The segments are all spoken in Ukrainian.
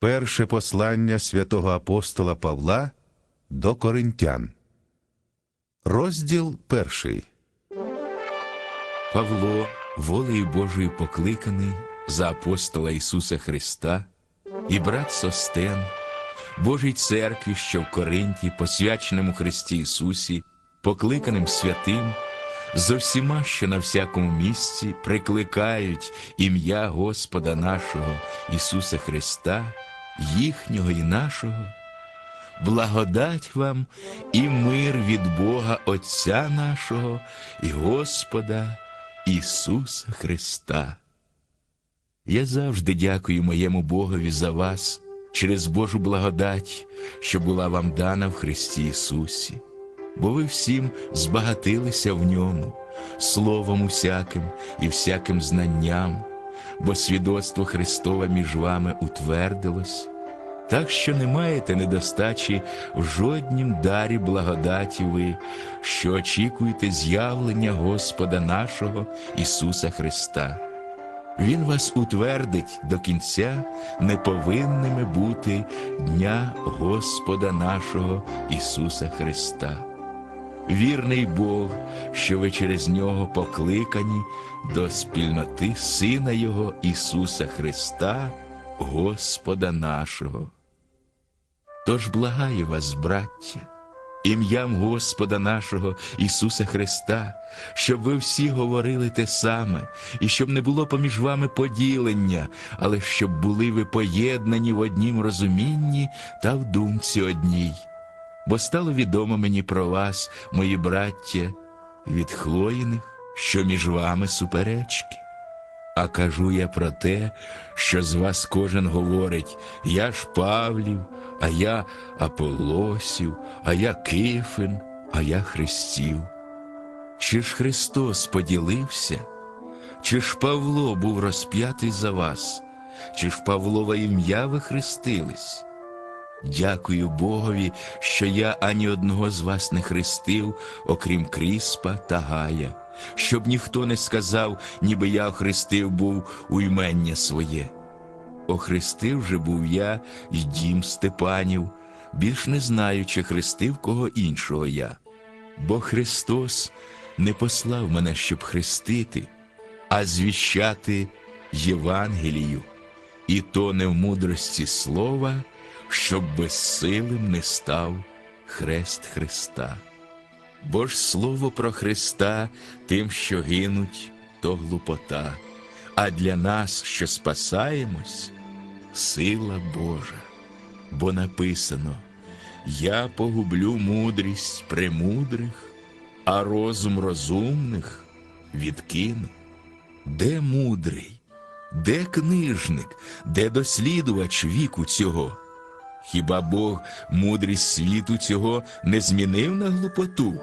Перше послання святого апостола Павла до Коринтян. Розділ перший. Павло, волею Божою покликаний за апостола Ісуса Христа, і брат Состен, Божій церкві, що в Коринті, посвяченому Христі Ісусі, покликаним святим, з усіма, що на всякому місці прикликають ім'я Господа нашого Ісуса Христа, їхнього і нашого. Благодать вам і мир від Бога Отця нашого і Господа Ісуса Христа. Я завжди дякую моєму Богові за вас через Божу благодать, що була вам дана в Христі Ісусі, бо ви всім збагатилися в ньому, словом усяким і всяким знанням, бо свідоцтво Христове між вами утвердилось. Так що не маєте недостачі в жоднім дарі благодаті ви, що очікуєте з'явлення Господа нашого Ісуса Христа. Він вас утвердить до кінця неповинними бути дня Господа нашого Ісуса Христа. Вірний Бог, що ви через нього покликані до спільноти Сина Його Ісуса Христа, Господа нашого. Тож благаю вас, браття, ім'ям Господа нашого Ісуса Христа, щоб ви всі говорили те саме, і щоб не було поміж вами поділення, але щоб були ви поєднані в однім розумінні та в думці одній. Бо стало відомо мені про вас, мої браття, від Хлоїних, що між вами суперечки. А кажу я про те, що з вас кожен говорить, я ж Павлів, а я Аполосів, а я Кифин, а я Христів. Чи ж Христос поділився? Чи ж Павло був розп'ятий за вас? Чи ж Павлова ім'я ви хрестились? Дякую Богові, що я ані одного з вас не хрестив, окрім Кріспа та Гая, щоб ніхто не сказав, ніби я охрестив був у ймення своє. Охрестив же був я й дім Степанів, більш не знаю, чи хрестив кого іншого я. Бо Христос не послав мене, щоб хрестити, а звіщати Євангелію, і то не в мудрості слова, щоб безсилим не став хрест Христа. Бо ж слово про Христа тим, що гинуть, то глупота, а для нас, що спасаємось, сила Божа. Бо написано: Я погублю мудрість премудрих, а розум розумних відкину. Де мудрий, де книжник, де дослідувач віку цього? Хіба Бог мудрість світу цього не змінив на глупоту?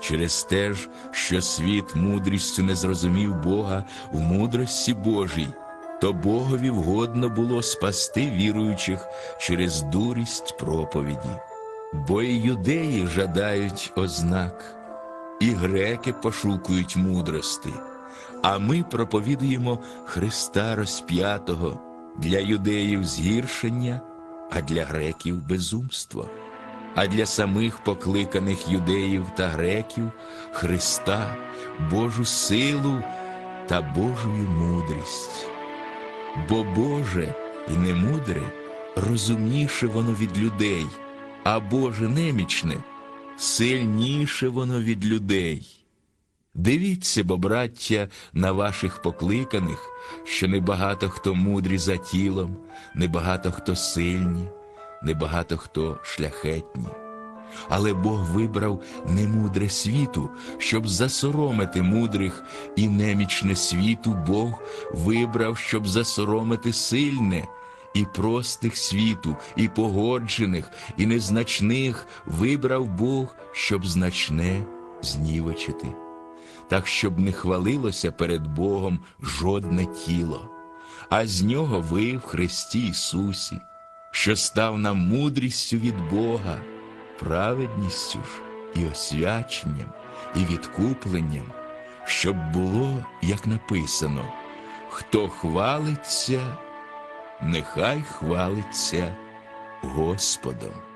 Через те ж, що світ мудрістю не зрозумів Бога в мудрості Божій, то Богові вгодно було спасти віруючих через дурість проповіді. Бо і юдеї жадають ознак, і греки пошукують мудрости, а ми проповідуємо Христа розп'ятого для юдеїв згіршення, а для греків безумство а для самих покликаних юдеїв та греків Христа, Божу силу та Божою мудрість. Бо Боже і немудре розумніше воно від людей, а Боже немічне сильніше воно від людей. Дивіться, бо, браття, на ваших покликаних, що небагато хто мудрі за тілом, небагато хто сильні небагато хто шляхетні. Але Бог вибрав немудре світу, щоб засоромити мудрих, і немічне світу Бог вибрав, щоб засоромити сильне, і простих світу, і погоджених, і незначних вибрав Бог, щоб значне знівечити, так щоб не хвалилося перед Богом жодне тіло, а з нього ви в Христі Ісусі що став нам мудрістю від Бога, праведністю ж і освяченням, і відкупленням, щоб було, як написано, хто хвалиться, нехай хвалиться Господом.